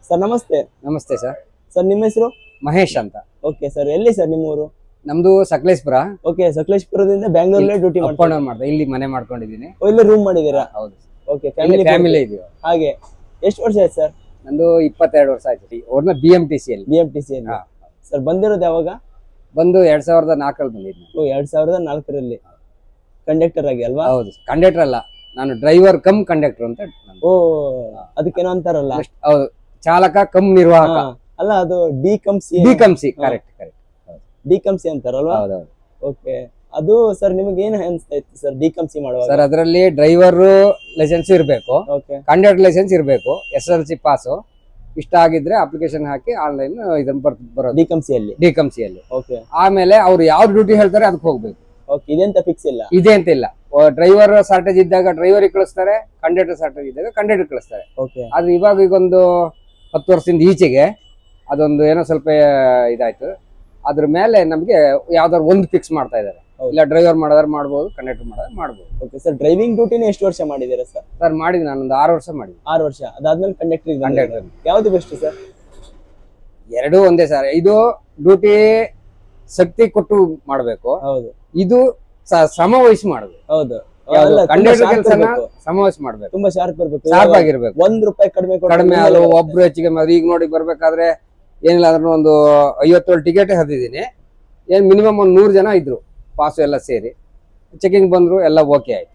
sir ನಮಸ್ತೆ. ನಮಸ್ತೆ ಸರ್ ಸರ್ ನಿಮ್ಮ ಹೆಸರು? ಮಹೇಶ್ ಅಂತ. ಓಕೆ ಸರ್ ಎಲ್ಲಿ ಸರ್ ನಿಮ್ಮೂರು? ನಮ್ದು ಸಕಲೇಶ್ಪುರ. ಓಕೆ ಸಕಲೇಶ್ಪುರದಿಂದ ಬ್ಯಾಂಗ್ಳೂರ್ಲೇ ಡ್ಯೂಟಿ ಮಾಡ್ಕೊಂಡು ಮಾಡ್ದೆ ಇಲ್ಲಿ ಮನೆ ಮಾಡ್ಕೊಂಡಿದ್ದೀನಿ. ಇಲ್ಲಿ ರೂಮ್ ಮಾಡಿದ್ದೀರಾ? ಹೌದು ಓಕೆ ಫ್ಯಾಮಿಲಿ ಫ್ಯಾಮಿಲಿ ಇದೆಯಾ ಹಾಗೆ ಎಷ್ಟು ವರ್ಷ ಆಯ್ತು ಸರ್? ನಂದು ಇಪ್ಪತ್ತೆರಡು ವರ್ಷ ಆಯ್ತು ಅವ್ರನ್ನ ಬಿ ಎಂ ಟಿ ಸಿ ಅಲ್ಲಿ. ಬಿ ಎಂ ಟಿ ಸಿ ಅಲ್ಲಿ. ಸರ್ ಬಂದಿರೋದು ಯಾವಾಗ? ಬಂದು ಎರಡ್ ಸಾವಿರದ ನಾಲ್ಕರಲ್ಲಿ ಬಂದಿದ್ದೀನಿ. ಓ ಎರಡ್ ಸಾವಿರದ ನಾಲ್ಕರಲ್ಲಿ. ಕಂಡಕ್ಟರ್ ಆಗಿ ಅಲ್ವಾ? ಹೌದು ಕಂಡಕ್ಟರ್ ಅಲ್ಲ. ನಾನು ಡ್ರೈವರ್ ಕಮ್ ಕಂಡಕ್ಟರ್ ಅಂತ ಓ ಅದಕ್ಕೇನೋ ಅಂತಾರಲ್ಲ. ಹೌದು. ಚಾಲಕ ಕಮ್ ನಿರ್ವಾಹಕ. ಅಲ್ಲ ಅದು D C D C correct correct D C ಅಂತಾರಲ್ವಾ okay. ಅದು ಸರ್ ನಿಮಗೆ ಏನು ಅನಿಸ್ತಾ ಇತ್ತು ಸರ್ ಡಿ ಕಮ್ ಸಿ ಮಾಡುವಾಗ? ಸರ್ ಅದರಲ್ಲಿ ಡ್ರೈವರ್ ಲೈಸೆನ್ಸ್ ಇರಬೇಕು. ಕಂಡಕ್ಟರ್ ಲೈಸೆನ್ಸ್ ಇರಬೇಕು ಎಸ್ ಎಲ್ ಸಿ ಪಾಸು. ಇಷ್ಟ ಆಗಿದ್ರೆ ಅಪ್ಲಿಕೇಶನ್ ಹಾಕಿ ಆನ್ಲೈನ್ ಇದನ್ನ ಬರ್ ಬರೋದು. ಡಿ ಅಲ್ಲಿ ಡಿ ಅಲ್ಲಿ ಓಕೆ. ಆಮೇಲೆ ಅವ್ರು ಯಾವ ಡ್ಯೂಟಿ ಹೇಳ್ತಾರೆ ಅದಕ್ಕೆ ಹೋಗ್ಬೇಕು. ಓಕೆ ಇದೆಂತ ಫಿಕ್ಸ್ ಇಲ್ಲ? ಇದೆ ಅಂತ ಇಲ್ಲ. ಡ್ರೈವರ್ ಶಾರ್ಟೇಜ್ ಇದ್ದಾಗ ಡ್ರೈವರ್ ಕಳಿಸ್ತಾರೆ ಕಂಡಕ್ಟರ್ ಶಾರ್ಟೇಜ್ ಇದ್ದಾಗ ಕಂಡಕ್ಟರ್ ಕಳಿಸ್ತಾರೆ. ಓಕೆ. ಆದ್ರೆ ಇವಾಗ ಈಗೊಂದು ಹತ್ತು ವರ್ಷದಿಂದ ಈಚೆಗೆ ಅದೊಂದು ಏನೋ ಸ್ವಲ್ಪ ಇದಾಯ್ತು. ಅದ್ರ ಮೇಲೆ ನಮಗೆ ಯಾವ್ದಾದ್ರು ಒಂದು ಫಿಕ್ಸ್ ಮಾಡ್ತಾ ಇದ್ದಾರೆ. ಇಲ್ಲ ಡ್ರೈವರ್ ಮಾಡೋದಾದ್ರೆ ಮಾಡ್ಬೋದು ಕಂಡಕ್ಟರ್ ಮಾಡೋದ್ರೆ ಮಾಡ್ಬೋದು. ಓಕೆ ಸರ್ ಡ್ರೈವಿಂಗ್ ಡ್ಯೂಟಿನ ಎಷ್ಟು ವರ್ಷ ಮಾಡಿದ್ದೀರಾ ಸರ್ ಸರ್ ಮಾಡಿದ್ವಿ ಒಂದು ಆರು ವರ್ಷ ಮಾಡಿದ್ವಿ ಆರು ವರ್ಷ. ಅದಾದ್ಮೇಲೆ ಕಂಡಕ್ಟರ್ ಕಂಡಕ್ಟರ್ ಯಾವ್ದು ಬೆಸ್ಟ್ ಸರ್ ಎರಡೂ ಒಂದೇ ಸರ್ ಇದು ಡ್ಯೂಟಿ ಶಕ್ತಿ ಕೊಟ್ಟು ಮಾಡಬೇಕು. ಹೌದು. ಇದು ಸಮವಹಿಸಿ ಮಾಡಬೇಕು. ಹೌದು? ಕಂಡಕ್ಟರ್ ಕೆಲಸನ. ಸಮವಹಿಸಿ ಮಾಡ್ಬೇಕು. ತುಂಬಾ ಶಾರ್ಪ್ ಇರ್ಬೇಕು. ಶಾರ್ಪ್ ಆಗಿರ್ಬೇಕು. ಒಂದ್ ರೂಪಾಯಿ ಕಡಿಮೆ ಕಡಿಮೆ ಒಬ್ರು ಹೆಚ್ಚಿಗೆ ಮಾಡಿದ್ರು. ಈಗ ನೋಡಿ ಬರ್ಬೇಕಾದ್ರೆ ಏನಿಲ್ಲ ಅಂದ್ರೂ ಒಂದು ಐವತ್ತೇಳು ಟಿಕೆಟ್ ಹರಿದಿದ್ದೀನಿ ಏನ್ ಮಿನಿಮಮ್ ಒಂದು ನೂರು ಜನ ಇದ್ರು ಪಾಸು ಎಲ್ಲ ಸೇರಿ. ಚೆಕಿಂಗ್ ಬಂದ್ರು ಎಲ್ಲ ಓಕೆ ಆಯ್ತು.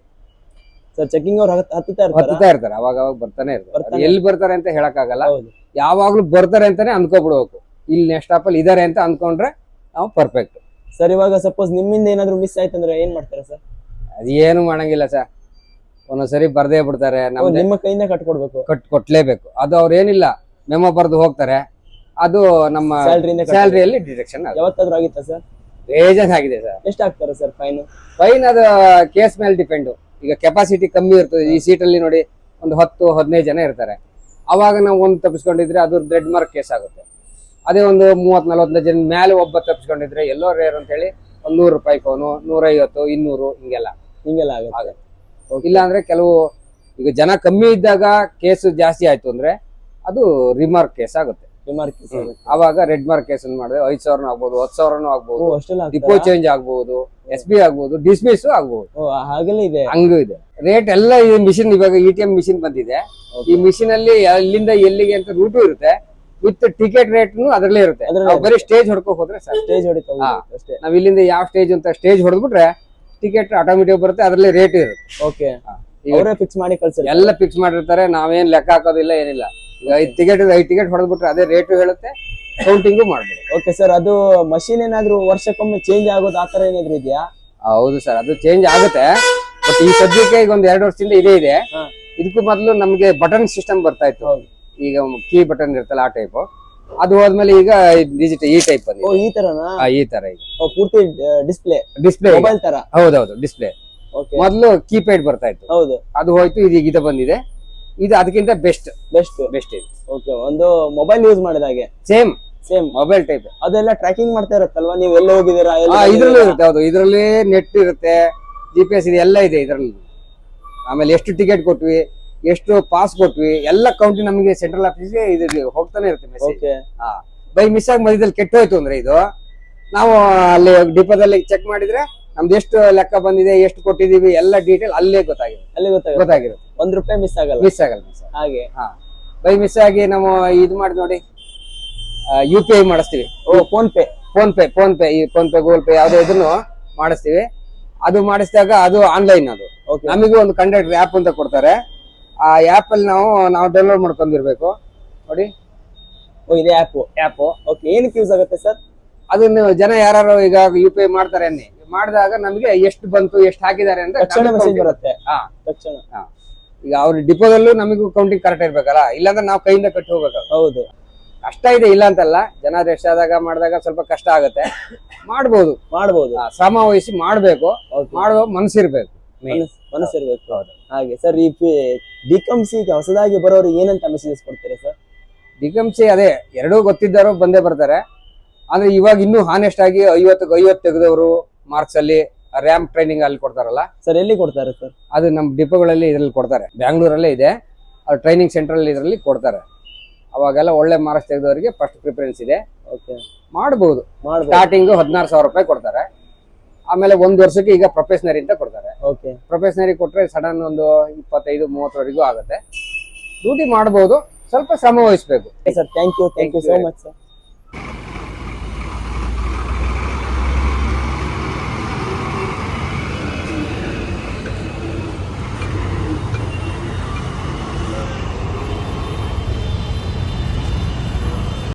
ಸರ್ ಚೆಕಿಂಗ್ ಅವ್ರು ಹತ್ತಿರ ಹತ್ತುತ್ತಾ ಇರ್ತಾರ? ಹತ್ತುತ್ತಾ ಇರ್ತಾರೆ ಅವಾಗ ಅವಾಗ ಬರ್ತಾನೆ ಇರ್ತಾರೆ. ಬರ್ತಾನೆ. ಎಲ್ಲಿ ಬರ್ತಾರೆ ಅಂತ ಹೇಳಕ್ಕಾಗಲ್ಲ. ಹೌದು. ಯಾವಾಗ್ಲೂ ಬರ್ತಾರೆ ಅಂತಾನೆ ಅನ್ಕೋಬಿಡ್ಬೇಕು. ಇಲ್ಲಿ ನೆಕ್ಸ್ಟ್ ಸ್ಟಾಪ್ ಅಲ್ಲಿ ಇದಾರೆ ಅಂತ ಅನ್ಕೊಂಡ್ರೆ ನಾವು ಪರ್ಫೆಕ್ಟ್ ಸರ್ ಇವಾಗ ಸಪೋಸ್ ನಿಮ್ಮಿಂದ ಏನಾದ್ರು ಮಿಸ್ ಆಯ್ತಂದ್ರೆ ಏನ್ ಮಾಡ್ತಾರೆ ಸರ್ ಅದೇನು ಮಾಡಂಗಿಲ್ಲ ಸರ್ ಒಂದೊಂದ್ಸರಿ ಬರ್ದೇ ಬಿಡ್ತಾರೆ. ನಮ್ದು ನಿಮ್ಮ ಕೈಯಿಂದ ಕಟ್ಕೊಡ್ಬೇಕು. ಕಟ್ ಕೊಟ್ಲೇಬೇಕು ಅದು ಅವ್ರು ಏನಿಲ್ಲ ಮೆಮೊ ಬರೆದು ಹೋಗ್ತಾರೆ. ಅದು ನಮ್ಮ ಸ್ಯಾಲ್ರಿಯಲ್ಲಿ ಡಿಡಕ್ಷನ್ ಯಾವತ್ತಾದ್ರೂ ಆಗಿತ್ತಾ ಸರ್? ಬೇಜಾನ್ ಆಗಿದೆ ಸರ್. ಎಷ್ಟು ಹಾಕ್ತಾರೆ ಸರ್ ಫೈನ್ ಫೈನ್ ಅದು ಕೇಸ್ ಮೇಲೆ ಡಿಪೆಂಡ್ ಈಗ ಕೆಪಾಸಿಟಿ ಕಮ್ಮಿ ಇರ್ತದೆ. ಈ ಸೀಟಲ್ಲಿ ನೋಡಿ ಒಂದು ಹತ್ತು ಹದಿನೈದು ಜನ ಇರ್ತಾರೆ. ಅವಾಗ ನಾವು ಒಂದು ತಪ್ಪಿಸ್ಕೊಂಡಿದ್ರೆ ಅದು ರೆಡ್ ಮಾರ್ಕ್ ಕೇಸ್ ಆಗುತ್ತೆ. ಅದೇ ಒಂದು ಮೂವತ್ ನಲ್ವತ್ತೈದು ಜನ ಮೇಲೆ ಒಬ್ಬ ತಪ್ಪಿಸ್ಕೊಂಡಿದ್ರೆ ಎಲ್ಲೋ ರೇರ್ ಅಂತ ಹೇಳಿ ಒಂದು ನೂರು ರೂಪಾಯಿ ಕೋನು ನೂರೈವತ್ತು ಇನ್ನೂರು ಹಿಂಗೆಲ್ಲ. ಹಿಂಗೆಲ್ಲ ಆಗುತ್ತೆ. ಇಲ್ಲ ಅಂದ್ರೆ ಕೆಲವು ಈಗ ಜನ ಕಮ್ಮಿ ಇದ್ದಾಗ ಕೇಸ್ ಜಾಸ್ತಿ ಆಯ್ತು ಅಂದ್ರೆ ಅದು ರಿಮಾರ್ಕ್ ಕೇಸ್ ಆಗುತ್ತೆ. ಅವಾಗ ರೆಡ್ ಮಾರ್ಕ್ ಕೇಸ್ ಮಾಡಿದ್ರೆ ಐದ್ ಸಾವಿರನೂ ಆಗ್ಬಹುದು ಹತ್ತು ಸಾವಿರನೂ ಆಗ್ಬೋದು. ಅಷ್ಟೆಲ್ಲ ಡಿಪೋ ಚೇಂಜ್ ಆಗ್ಬಹುದು ಎಸ್ ಬಿ ಆಗ್ಬಹುದು ಡಿಸ್ಮಿಸ್ ಆಗ್ಬಹುದು ಹಾಗೆಲ್ಲ ಇದೆ. ಹಂಗೂ ಇದೆ. ರೇಟ್ ಎಲ್ಲ ಈ ಮಿಷಿನ್ ಇವಾಗ ಇ ಟಿ ಎಂ ಮಿಷಿನ್ ಬಂದಿದೆ. ಈ ಮಿಷಿನ್ ಅಲ್ಲಿ ಎಲ್ಲಿಂದ ಎಲ್ಲಿಗೆ ಅಂತ ರೂಟು ಇರುತ್ತೆ. ವಿತ್ ಟಿಕೆಟ್ ರೇಟ್ ಅದರಲ್ಲೇ ಇರುತ್ತೆ. ಬರೀ ಸ್ಟೇಜ್ ಹೊಡ್ಕೊ ಹೋದ್ರೆ ಸ್ಟೇಜ್. ಅಷ್ಟೇ. ನಾವ್ ಇಲ್ಲಿಂದ ಯಾವ ಸ್ಟೇಜ್ ಅಂತ ಸ್ಟೇಜ್ ಹೊಡೆದ್ಬಿಟ್ರೆ ಟಿಕೆಟ್ ಆಟೋಮೆಟಿಕ್ ಬರುತ್ತೆ ಅದರಲ್ಲೇ ರೇಟ್ ಇರುತ್ತೆ. ಓಕೆ. ಫಿಕ್ಸ್ ಮಾಡಿ ಎಲ್ಲ ಫಿಕ್ಸ್ ಮಾಡಿರ್ತಾರೆ ನಾವೇನ್ ಲೆಕ್ಕ ಹಾಕೋದಿಲ್ಲ ಏನಿಲ್ಲ. ಐದು ಟಿಕೆಟ್ ಐದು ಟಿಕೆಟ್ ಹೊಡೆದ್ಬಿಟ್ರೆ ಅದೇ ರೇಟು ಹೇಳುತ್ತೆ ಕೌಂಟಿಂಗು ಮಾಡ್ಬೋದು. ಓಕೆ ಸರ್ ಅದು ಮಷೀನ್ ಏನಾದ್ರು ವರ್ಷಕ್ಕೊಮ್ಮೆ ಚೇಂಜ್ ಆಗೋದು ಆತರ ಏನಾದ್ರು ಇದೆಯಾ? ಹೌದು ಸರ್ ಅದು ಚೇಂಜ್ ಆಗುತ್ತೆ. ಬಟ್ ಈ ಸದ್ಯಕ್ಕೆ ಈಗ ಒಂದ್ ಎರಡು ವರ್ಷದಿಂದ ಇದೇ ಇದೆ. ಇದಕ್ಕೂ ಮೊದಲು ನಮಗೆ ಬಟನ್ ಸಿಸ್ಟಮ್ ಬರ್ತಾ ಇತ್ತು. ಈಗ ಕೀ ಬಟನ್ ಇರ್ತಲ್ಲ ಆ ಟೈಪ್ ಅದು ಹೋದ್ಮೇಲೆ ಈಗ ಡಿಜಿಟಲ್ ಈ ಟೈಪ್ ಓ ಬಂದಿದೆ ಈ ತರನಾ? ಆ, ಈ ತರ ಈಗ ಓ, ಪೂರ್ತಿ ಡಿಸ್ಪ್ಲೇ ಡಿಸ್ಪ್ಲೇ ಮೊಬೈಲ್ ತರ? ಹೌದೌದು ಡಿಸ್ಪ್ಲೇ ಮೊದಲು ಕೀಪ್ಯಾಡ್ ಬರ್ತಾ ಇತ್ತು. ಹೌದು. ಅದು ಹೋಯ್ತು ಇದು ಈಗ ಇದು ಬಂದಿದೆ. ಇದು ಅದಕ್ಕಿಂತ ಬೆಸ್ಟ್ ಬೆಸ್ಟ್ ಬೆಸ್ಟ್ ಇದೆ. ಓಕೆ ಒಂದು ಮೊಬೈಲ್ ಯೂಸ್ ಮಾಡಿದ ಹಾಗೆ. ಸೇಮ್ ಸೇಮ್ ಮೊಬೈಲ್ ಟೈಪ್ ಅದೆಲ್ಲ ಟ್ರ್ಯಾಕಿಂಗ್ ಮಾಡ್ತಾ ಇರುತ್ತಲ್ವಾ? ನೀವು ಎಲ್ಲ ಹೋಗಿದ್ದೀರಾ ಇದ್ರಲ್ಲೂ ಇರುತ್ತೆ ಹೌದು. ಇದ್ರಲ್ಲಿ ನೆಟ್ ಇರುತ್ತೆ ಜಿ ಪಿ ಎಸ್ ಇದೆ ಎಲ್ಲ ಇದೆ ಇದ್ರಲ್ಲಿ. ಆಮೇಲೆ ಎಷ್ಟು ಟಿಕೆಟ್ ಕೊಟ್ವಿ ಎಷ್ಟು ಪಾಸ್ ಕೊಟ್ವಿ ಎಲ್ಲ ಕೌಂಟಿ ನಮಗೆ ಸೆಂಟ್ರಲ್ ಆಫೀಸ್ಗೆ ಇದು ಹೋಗ್ತಾನೆ ಇರುತ್ತೆ ಮೆಸೇಜ್ ಬೈ ಮಿಸ್ ಆಗಿ ಮಧ್ಯದಲ್ಲಿ ಕೆಟ್ಟೋಯ್ತು ಅಂದ್ರೆ ಇದು. ನಾವು ಅಲ್ಲಿ ಡಿಪೋದಲ್ಲಿ ಚೆಕ್ ಮಾಡಿದ್ರೆ ನಮ್ದು ಎಷ್ಟು ಲೆಕ್ಕ ಬಂದಿದೆ ಎಷ್ಟು ಕೊಟ್ಟಿದೀವಿ ಎಲ್ಲ ಡೀಟೇಲ್ ಅಲ್ಲೇ ಗೊತ್ತಾಗಿದೆ. ಅಲ್ಲೇ ಗೊತ್ತಾಗುತ್ತೆ. ಗೊತ್ತಾಗಿರುತ್ತೆ. ಒಂದ್ ರೂಪಾಯಿ ಮಿಸ್ ಆಗಲ್ಲ. ಮಿಸ್ ಆಗಲ್ಲ ಮಿಸ್ ಹಾಗೆ. ಬೈ ಮಿಸ್ ಆಗಿ ನಾವು ಇದು ಮಾಡಿ ನೋಡಿ. ಯು ಪಿ ಐ ಮಾಡಿಸ್ತೀವಿ. ಓ phone pay phone pay phone pay ಈ ಫೋನ್ ಪೇ ಗೂಗಲ್ ಪೇ ಯಾವುದೇ ಇದನ್ನು ಮಾಡಿಸ್ತೀವಿ. ಅದು ಮಾಡಿಸಿದಾಗ ಅದು ಆನ್ಲೈನ್ ಅದು. ಓಕೆ ನಮಗೂ ಒಂದು ಕಂಡಕ್ಟರ್ ಆ್ಯಪ್ ಅಂತ ಕೊಡ್ತಾರೆ. ಆ ಆ್ಯಪ್ ಅಲ್ಲಿ ನಾವು ನಾವು ಡೌನ್ಲೋಡ್ ಮಾಡ್ಕೊಂಡಿರ್ಬೇಕು ನೋಡಿ. ಓ ಇದೆ ಆ್ಯಪ್ ಆ್ಯಪ್ ಓಕೆ ಏನಕ್ಕೆ ಯೂಸ್ ಆಗುತ್ತೆ ಸರ್? ಅದನ್ನು ಜನ ಯಾರು ಈಗ ಯು ಪಿ ಐ ಮಾಡ್ತಾರೆ ಅನ್ನಿ. ಮಾಡಿದಾಗ ನಮಗೆ ಎಷ್ಟು ಬಂತು ಎಷ್ಟು ಹಾಕಿದ್ದಾರೆ ಅಂತ ತಕ್ಷಣ ಮೆಸೇಜ್ ಬರುತ್ತೆ. ಹಾ. ತಕ್ಷಣ. ಈಗ ಅವ್ರ ಡಿಪೋದಲ್ಲೂ ನಮಗೂ ಕೌಂಟಿಂಗ್ ಕರೆಕ್ಟ್ ಇರ್ಬೇಕಲ್ಲ ಇಲ್ಲಾಂದ್ರೆ ನಾವು ಕೈಯಿಂದ ಕಟ್ಟಿ ಹೋಗ್ಬೇಕು ಹೌದು. ಕಷ್ಟ ಇದೆ ಇಲ್ಲ ಅಂತಲ್ಲ ಜನ ರೆಸ್ಟ್ ಆದಾಗ ಮಾಡಿದಾಗ ಸ್ವಲ್ಪ ಕಷ್ಟ ಆಗುತ್ತೆ. ಮಾಡ್ಬೋದು. ಮಾಡ್ಬೋದು. ಆ, ಶ್ರಮ ವಹಿಸಿ ಮಾಡ್ಬೇಕು. ಮಾಡುವ ಮನಸ್ಸಿರ್ಬೇಕು ಮನಸ್- ಮನಸ್ಸಿರ್ಬೇಕು. ಹಾಗೆ ಸರ್ ಈ ಡಿಕಮ್ಸಿಗೆ ಹೊಸದಾಗಿ ಬರೋರು ಏನಂತ ಮೆಸೇಜಸ್ ಕೊಡ್ತೀರಾ ಸರ್ ಡಿಕಮ್ಸಿ ಅದೇ ಎರಡೂ ಗೊತ್ತಿದ್ದವರು ಬಂದೇ ಬರ್ತಾರೆ. ಆದ್ರೆ ಇವಾಗ ಇನ್ನೂ ಹಾನೆಸ್ಟ್ ಆಗಿ ಐವತ್ತು ಐವತ್ತು ತೆಗೆದವರು ಮಾರ್ಕ್ಸ್ ಅಲ್ಲಿ ರ್ಯಾಂಪ್ ಟ್ರೈನಿಂಗ್ ಅಲ್ಲಿ ಕೊಡ್ತಾರಲ್ಲ? ಸರ್ ಎಲ್ಲಿ ಕೊಡ್ತಾರೆ ಸರ್? ಅದು ನಮ್ಮ ಡಿಪೋಗಳಲ್ಲಿ ಇದರಲ್ಲಿ ಕೊಡ್ತಾರೆ. ಬ್ಯಾಂಗ್ಳೂರಲ್ಲೇ ಇದೆ. ಆ ಟ್ರೈನಿಂಗ್ ಸೆಂಟ್ರಲ್ಲಿ ಇದರಲ್ಲಿ ಕೊಡ್ತಾರೆ. ಅವಾಗೆಲ್ಲ ಒಳ್ಳೆ ಮಾರ್ಕ್ಸ್ ತೆಗೆದವರಿಗೆ ಫಸ್ಟ್ ಪ್ರಿಫರೆನ್ಸ್ ಇದೆ. ಓಕೆ. ಮಾಡಬಹುದು ಸ್ಟಾರ್ಟಿಂಗ್ ಹದಿನಾರು ಸಾವಿರ ರೂಪಾಯಿ ಕೊಡ್ತಾರೆ. ಆಮೇಲೆ ಒಂದು ವರ್ಷಕ್ಕೆ ಈಗ ಪ್ರೊಫೆಷನರಿ ಅಂತ ಕೊಡ್ತಾರೆ. ಓಕೆ. ಪ್ರೊಫೆಷನರಿ ಕೊಟ್ಟರೆ ಸಡನ್ ಒಂದು ಇಪ್ಪತ್ತೈದು ಮೂವತ್ತರವರೆಗೂ ಆಗುತ್ತೆ. ಡ್ಯೂಟಿ ಮಾಡಬಹುದು ಸ್ವಲ್ಪ ಶ್ರಮ ವಹಿಸ್ಬೇಕು. Sir thank you thank you so much sir